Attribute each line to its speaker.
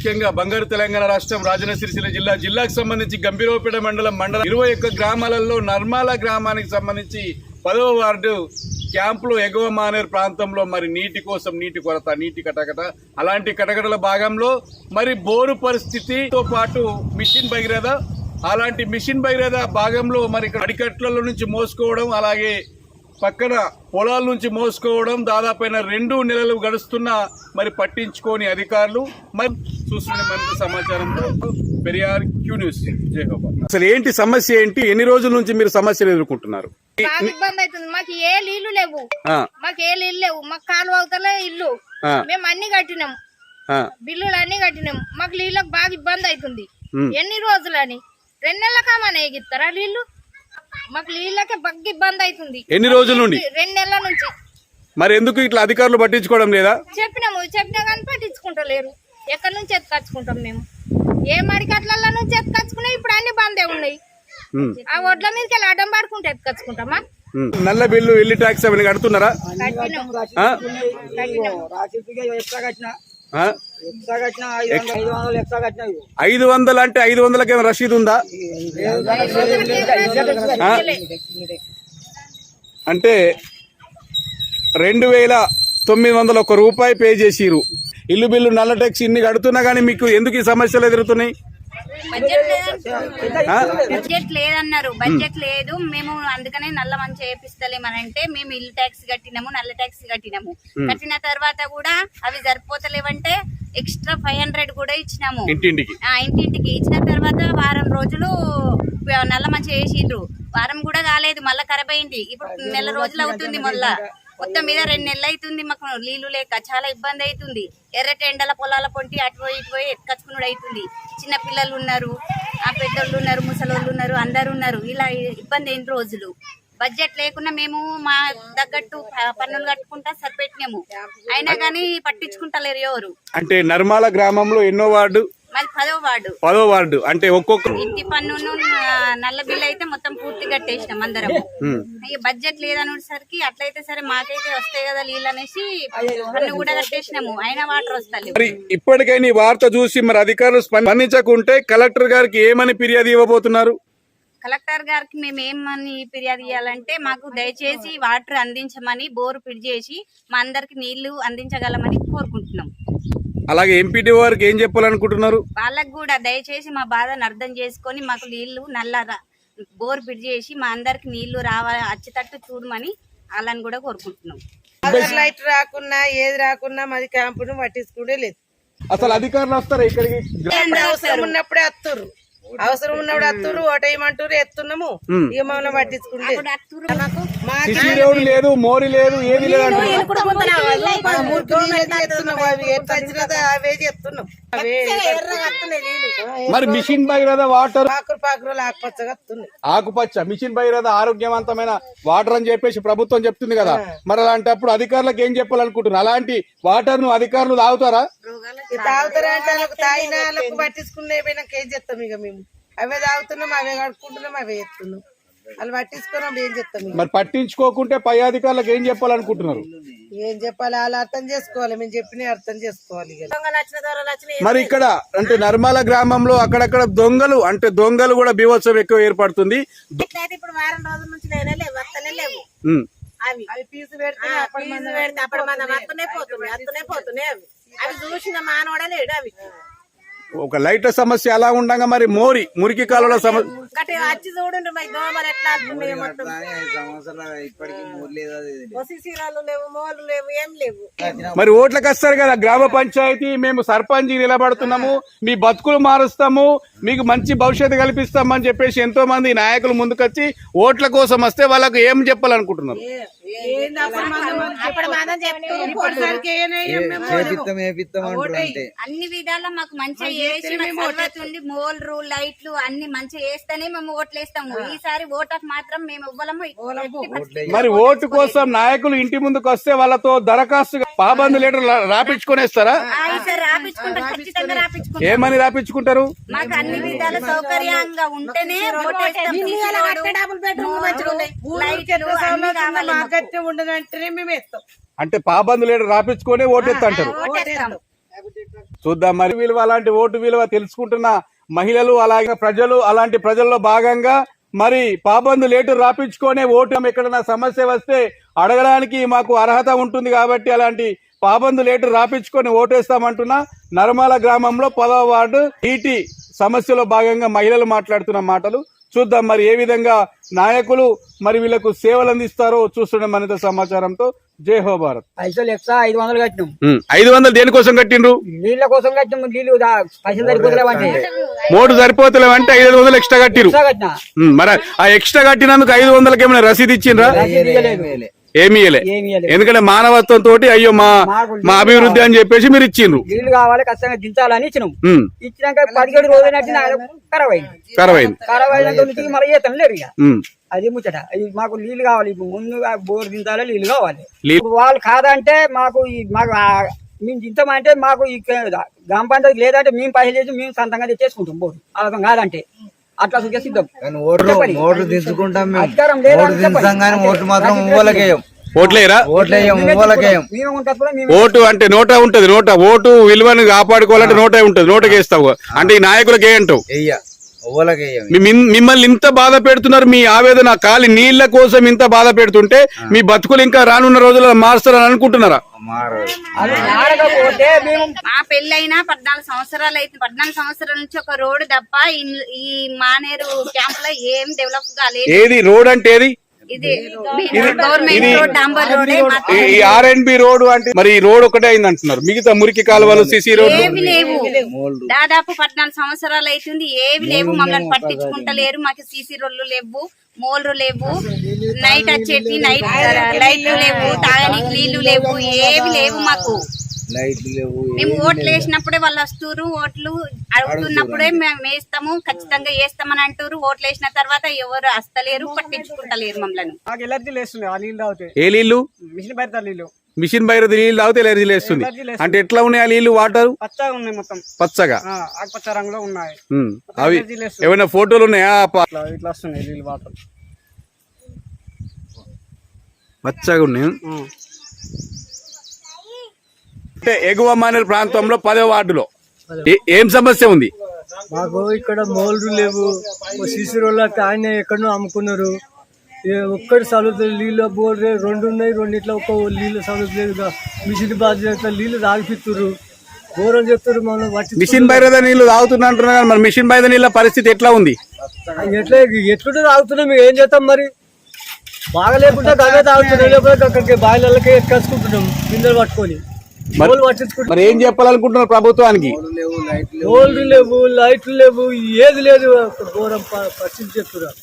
Speaker 1: ముఖ్యంగా బంగారు తెలంగాణ రాష్ట్రం రాజన్న సిరిసిల్ల జిల్లా జిల్లాకు సంబంధించి గంభీరవపేట మండలం మండలం ఇరవై ఒక్క గ్రామాలలో నర్మాల గ్రామానికి సంబంధించి పదవ వార్డు క్యాంపులో ఎగువ మానేరు ప్రాంతంలో మరి నీటి కోసం నీటి కొరత నీటి కటకట. అలాంటి కటకటల భాగంలో మరి బోరు పరిస్థితితో పాటు మిషన్ భగీరథ. అలాంటి మిషన్ భగీరథ భాగంలో మరి అడికట్లలో నుంచి మోసుకోవడం అలాగే పక్కన పొలాల నుంచి మోసుకోవడం దాదాపైన రెండు నెలలు గడుస్తున్నా మరి పట్టించుకోని అధికారులు. మరి చూస్తున్న మనకు సమాచారంతో పెరియార్ క్యూ న్యూస్. జై హోబా. అసలు ఏంటి సమస్య ఏంటి? ఎన్ని రోజుల నుంచి మీరు సమస్యలు ఎదుర్కొంటున్నారు?
Speaker 2: బాగా ఇబ్బంది అవుతుంది. మాకు ఏ నీళ్ళు లేవు. మాకు ఏ నీళ్ళు లేవు. మాకు కాలువ అవతలే ఇల్లు. మేము అన్ని కట్టినాం. బిల్లులు అన్ని కట్టినాం. మాకు నీళ్ళకి బాగా ఇబ్బంది అవుతుంది. ఎన్ని రోజులని? రెండు నెలల కామని ఎగిస్తారా నీళ్ళు? మాకు నీళ్ళకే బాగా ఇబ్బంది అవుతుంది.
Speaker 1: ఎన్ని రోజుల నుండి?
Speaker 2: రెండు నెలల నుంచి.
Speaker 1: మరి ఎందుకు ఇట్లా అధికారులు పట్టించుకోవడం లేదా?
Speaker 2: చెప్పినాము చెప్పినా కానీ పట్టించుకుంటలేరు. ఎక్కడి నుంచి ఎత్తుకొచ్చుకుంటాం మేము? ఏ మడికట్ల నుంచి ఎత్తుకొచ్చుకున్నాయి ఇప్పుడు అన్ని బందే ఉన్నాయి. ఆ ఒడ్ల మీదకి వెళ్ళి అడ్డం పడుకుంటే ఎత్తుకొచ్చుకుంటామా.
Speaker 1: నల్ల బిల్లు ఇల్లు ట్యాక్స్ అవన్నీ కడుతున్నారా? ఐదు వందలు అంటే ఐదు వందలకి ఏమైనా రసీదు ఉందా? అంటే రెండు వేల తొమ్మిది వందల ఒక రూపాయి పే చేసిరు ఇల్లు బిల్లు నల్ల ట్యాక్స్ ఇన్ని కడుతున్నా కానీ మీకు ఎందుకు ఈ సమస్యలు ఎదురుతున్నాయి?
Speaker 3: బడ్జెట్ లేదన్నారు. బడ్జెట్ లేదు. మేము అందుకనే నల్ల మంచి చేపిస్తలేమనంటే మేము ఇల్లు ట్యాక్స్ కట్టినాము నల్ల ట్యాక్స్ కట్టినాము. కట్టిన తర్వాత కూడా అవి సరిపోతలేవంటే ఎక్స్ట్రా ఫైవ్ హండ్రెడ్ కూడా ఇచ్చినాము.
Speaker 1: ఇంటింటికి.
Speaker 3: ఆ ఇంటింటికి. ఇచ్చిన తర్వాత వారం రోజులు నల్ల మంచి వేసిండ్రు వారం కూడా కాలేదు మళ్ళా ఖరాబ్ అయింది. ఇప్పుడు నెల రోజులు అవుతుంది మళ్ళా. మొత్తం మీద రెండు నెలలు అవుతుంది మాకు నీళ్ళు లేక చాలా ఇబ్బంది అవుతుంది ఎర్రటి ఎండల పొలాల పొంటి అటు పోయి ఇటు పోయి ఎత్తుకచ్చుకున్నాడు అవుతుంది చిన్న పిల్లలు ఉన్నారు ఆ పెద్దోళ్ళు ఉన్నారు ముసలోళ్ళు ఉన్నారు అందరు ఉన్నారు. ఇలా ఇబ్బంది అయిన రోజులు. బడ్జెట్ లేకుండా మేము మా తగ్గట్టు పన్నులు కట్టుకుంటా సరిపెట్టినాము. అయినా కానీ పట్టించుకుంటలేరు ఎవరు.
Speaker 1: అంటే నర్మాల గ్రామంలో ఎన్నో వార్డు
Speaker 3: మాది పదో వార్డు.
Speaker 1: పదో వార్డు అంటే ఒక్కొక్క
Speaker 3: ఇంటి పన్నును ఆ, నల్ల బిల్లు అయితే మొత్తం పూర్తి కట్టేసినాం అందరం. ఇక బడ్జెట్ లేదనేసరికి అట్లయితే సరే మాకైతే వస్తాయి కదా నీళ్ళు అనేసి పన్ను కూడా కట్టేసినాము. అయినా వాటర్
Speaker 1: మరి ఇప్పటికైనా ఈ వార్త చూసి మరి అధికారులు స్పందించకుంటే కలెక్టర్ గారికి ఏమని ఫిర్యాదు ఇవ్వబోతున్నారు?
Speaker 3: కలెక్టర్ గారికి మేము ఏమని ఫిర్యాదు చేయాలంటే మాకు దయచేసి వాటర్ అందించమని బోరు పిడి చేసి మా అందరికి నీళ్ళు అందించగలమని కోరుకుంటున్నాం.
Speaker 1: అలాగే ఎంపీటీ వారికి ఏం చెప్పాలనుకుంటున్నారు?
Speaker 3: వాళ్ళకు కూడా దయచేసి మా బాధను అర్థం చేసుకొని మాకు నీళ్ళు నల్ల బోర్ పిడి చేసి మా అందరికి నీళ్ళు రావాలి అచ్చేటట్టు చూడమని వాళ్ళని కూడా కోరుకుంటున్నాం.
Speaker 4: లైట్ రాకున్నా ఏది రాకున్నా మాది క్యాంపును పట్టించుకుంటే లేదు.
Speaker 1: అసలు అధికారులు వస్తారు ఇక్కడికి?
Speaker 4: ఉన్నప్పుడే వస్తుర్రు అవసరం ఉన్నప్పుడు వస్తుర్రు ఓటేయమంటారు ఎత్తున్నాము. ఇక మమ్మల్ని పట్టించుకుంటే. మాకు
Speaker 1: లేదు మోరి లేదు ఏది లేదు
Speaker 4: అవి
Speaker 1: మరి మిషన్ భగీరథ వాటర్? ఆకుపచ్చ మిషన్ భగీరథ ఆరోగ్యవంతమైన వాటర్ అని చెప్పేసి ప్రభుత్వం చెప్తుంది కదా. మరి అలాంటప్పుడు అధికారులకు ఏం చెప్పాలనుకుంటున్నారు? అలాంటి వాటర్ను అధికారులు తాగుతారా?
Speaker 4: తాగుతారా పట్టించుకునే పోయినాక ఏం చేస్తాం ఇక మేము? అవే తాగుతున్నాం అవే కడుక్కుంటున్నాం అవే చేస్తున్నాం. వాళ్ళు పట్టించుకున్నాం ఏం
Speaker 1: మరి పట్టించుకోకుంటే పై అధికారులకు ఏం చెప్పాలనుకుంటున్నారు?
Speaker 4: ఏం చెప్పాలి వాళ్ళు అర్థం చేసుకోవాలి మేము చెప్పిన అర్థం చేసుకోవాలి ఇక.
Speaker 1: మరి ఇక్కడ అంటే నర్మల గ్రామంలో అక్కడక్కడ దొంగలు అంటే దొంగలు కూడా బీభత్సం ఎక్కువ ఏర్పడుతుంది.
Speaker 5: ఇప్పుడు వారం రోజుల నుంచి నేనే లేవు వస్తనే లేవు.
Speaker 1: ఉమ్.
Speaker 5: అవి.
Speaker 4: అవి పీసు పెడితే
Speaker 5: ఆ, ఫీజు పెడితే అప్పుడు మనం వస్తనే పోతున్నాయి. వస్తనే పోతున్నాయి అవి. అవి చూసిన మానవుడే లేడు అవి.
Speaker 1: ఒక లైట్ల సమస్య అలా ఉండగా మరి మోరి మురికి కాలువల సమస్య.
Speaker 5: మరి
Speaker 1: ఓట్లకు వస్తారు కదా గ్రామ పంచాయతీ మేము సర్పంచ్ నిలబడుతున్నాము మీ బతుకులు మారుస్తాము మీకు మంచి భవిష్యత్తు కల్పిస్తామని చెప్పేసి ఎంతో మంది నాయకులు ముందుకొచ్చి ఓట్ల కోసం వస్తే వాళ్ళకు ఏం చెప్పాలనుకుంటున్నారు?
Speaker 3: అన్ని విధాలా మాకు మంచిగా ఉండి మోల్రు లైట్లు అన్ని మంచిగా వేస్తేనే మేము ఓట్లు వేస్తాము ఈసారి ఓటకు మాత్రం మేము ఇవ్వలము.
Speaker 1: మరి ఓటు కోసం నాయకులు ఇంటి ముందుకు వస్తే వాళ్ళతో దరఖాస్తు పాబందు లీటర్ రాపించుకునేస్తారా ఏమని రాపించుకుంటారు
Speaker 3: మాకు అన్ని విధాల సౌకర్యంగా ఉంటేనే ఓటేస్తాం.
Speaker 5: డబుల్ బెడ్రూమ్ మంచిగా ఉన్నాయి.
Speaker 3: లైట్లు అన్ని కావాలి మాకు.
Speaker 4: మాకట్టే ఉండదు అంటేనే మేము
Speaker 1: అంటే పాబందు లీటర్ రాపించుకొని ఓటెత్త అంటారు
Speaker 3: ఓటేస్తాం.
Speaker 1: చూద్దాం మరి విలువ అలాంటి ఓటు విలువ తెలుసుకుంటున్న మహిళలు అలాగే ప్రజలు అలాంటి ప్రజల్లో భాగంగా మరి పాబందు లేటు రాపించుకునే ఓటు ఎక్కడైనా సమస్య వస్తే అడగడానికి మాకు అర్హత ఉంటుంది కాబట్టి అలాంటి పాబందు లేటు రాపించుకొని ఓటేస్తామంటున్నా నర్మాల గ్రామంలో పదవ వార్డు ఈటీ సమస్యలో భాగంగా మహిళలు మాట్లాడుతున్న మాటలు. చూద్దాం మరి ఏ విధంగా నాయకులు మరి వీళ్ళకు సేవలు అందిస్తారో చూస్తుండే మనిత సమాచారంతో. జై హో భారత్.
Speaker 6: పైసలు ఎక్స్ట్రా ఐదు వందలు కట్టినాం.
Speaker 1: ఐదు వందలు దేనికోసం కట్టిండ్రు?
Speaker 6: నీళ్ళ కోసం కట్టినాం నీళ్ళు దా- పైసలు సరిపోతలేవంటే
Speaker 1: మూడు సరిపోతలేవు అంటే ఐదు వందలు ఎక్స్ట్రా కట్టిరు మరి ఆ ఎక్స్ట్రా కట్టినందుకు ఐదు వందలకి ఏమైనా రసీదు ఇచ్చిండ్రా. ఏమి. ఎందుకంటే మానవత్వం తోటి అయ్యో మా మా అభివృద్ధి అని చెప్పేసి మీరు ఇచ్చిండ్రు.
Speaker 6: నీళ్ళు కావాలి ఖచ్చితంగా దించాలని ఇచ్చినాం. ఇచ్చినాక పదిహేడు రోజులు ఖరాబ్ అయింది
Speaker 1: ఖరాబ్ అయింది
Speaker 6: చేస్తాం లేరు ఇక. అది ముచ్చట. మాకు నీళ్ళు కావాలి ముందుగా బోర్ దించాలి నీళ్ళు కావాలి. వాళ్ళు కాదంటే మాకు మాకు మేము దించమంటే మాకు గ్రామ పంచాయతీ లేదంటే మేము పైసలు చేసి మేము సొంతంగా తెచ్చేసుకుంటాం బోర్. అలా కాదంటే. అట్లా సుఖ సిద్ధం
Speaker 7: ఓటు
Speaker 6: చెప్పండి.
Speaker 7: ఓటు దించుకుంటాం మేము.
Speaker 6: అధికారం లేదా
Speaker 7: ఓటు దించాం కానీ ఓటు మాత్రం
Speaker 1: ఓట్లేరా ఓటు అంటే నోటా ఉంటది నోట. ఓటు విలువను కాపాడుకోవాలంటే నోటే ఉంటది నోటకి వేస్తావు అంటే ఈ నాయకులకి ఏ అంటావు మిమ్మల్ని ఇంత బాధ పెడుతున్నారు మీ ఆవేదన కాలి నీళ్ళ కోసం ఇంత బాధ పెడుతుంటే మీ బతుకులు ఇంకా రానున్న రోజుల్లో మారుస్తారని అనుకుంటున్నారా?
Speaker 3: మా పెళ్ళైనా పద్నాలుగు సంవత్సరాలు అయితే పద్నాలుగు సంవత్సరాల నుంచి ఒక రోడ్డు తప్ప ఈ మానేరు క్యాంప్లో ఏం డెవలప్ కాలేదు.
Speaker 1: ఏది? రోడ్ అంటే ఏది?
Speaker 3: ఇది గవర్నమెంట్ రోడ్. డాంబర్ రోడ్
Speaker 1: ఈ- ఈ ఆర్ అండ్ బి రోడ్ అంటే మరి ఈ రోడ్ ఒకటే అయింది అంటున్నారు మిగతా మురికి కాలువలు సిసి రోడ్లు?
Speaker 3: ఏవి లేవు. దాదాపు పద్నాలుగు సంవత్సరాలు అవుతుంది ఏవి లేవు. మమ్మల్ని పట్టించుకుంటలేరు. మాకు సీసీ రోడ్లు లేవు. మోల్లు లేవు. నైట్ వచ్చేటి నైట్ లైట్లు లేవు. తాగనీకి నీళ్ళు లేవు. ఏవి లేవు. మాకు
Speaker 7: లైట్లు లేవు.
Speaker 3: మేము ఓట్లు వేసినప్పుడే వాళ్ళు వస్తున్నారు ఓట్లు అడుగుతున్నప్పుడే మేము వేస్తాము ఖచ్చితంగా వేస్తామని అంటారు ఓట్లు వేసిన తర్వాత ఎవరు వస్తలేరు పట్టించుకుంటలేరు మమ్మల్ని.
Speaker 6: ఎలర్జీ లేస్తుంది ఆ నీళ్ళు తాగితే.
Speaker 1: ఏ నీళ్ళు
Speaker 6: మిషన్ పెడతారు నీళ్ళు.
Speaker 1: మిషన్ బయట నీళ్ళు తాగితే ఎలర్జీ లేస్తుంది. అంటే ఎట్లా ఉన్నాయి ఆ నీళ్ళు వాటర్?
Speaker 6: పచ్చగా ఉన్నాయి మొత్తం.
Speaker 1: పచ్చగా?
Speaker 6: ఆ, ఆకుపచ్చ రంగులో ఉన్నాయి.
Speaker 1: అవి. ఏమైనా ఫోటోలు ఉన్నాయా?
Speaker 6: ఇట్లా ఇట్లా వస్తున్నాయి నీళ్ళు వాటర్.
Speaker 1: పచ్చగా ఉన్నాయి. అంటే ఎగువ మానేరు ప్రాంతంలో పదో వార్డులో. ఏ- సమస్య ఉంది?
Speaker 8: మాకు ఇక్కడ మోల్లు లేవు. సీసీ రోడ్ల ఆయన ఎక్కడో అమ్ముకున్నారు. ఒక్కటి సలుతుంది నీళ్ళు బోర్ రెండు ఉన్నాయి రెండిట్లో ఒక నీళ్ళు సలుతలేదు మిషన్ బాధ్యత నీళ్ళు తాగిపిస్తున్నారు బోర్ అని చెప్తారు మనం
Speaker 1: మిషన్ బైరద నీళ్ళు తాగుతున్నా అంటున్నారు కానీ మరి మిషన్ బైర నీళ్ళ పరిస్థితి ఎట్లా ఉంది?
Speaker 8: ఎట్లా ఎట్లుంటే తాగుతున్నాం మేము ఏం చేస్తాం మరి? బాగా లేకుండా అవే తాగుతున్నాం లేకపోతే అక్కడికి బాయిలకి ఎక్కేసుకుంటున్నాం బిందెలు పట్టుకొని.
Speaker 1: మరి ఏం చెప్పాలనుకుంటున్నారు ప్రభుత్వానికి?
Speaker 8: రోడ్లు లేవు. లైట్లు లేవు ఏది లేదు. ఘోరం పరిస్థితి చెప్తున్నారు.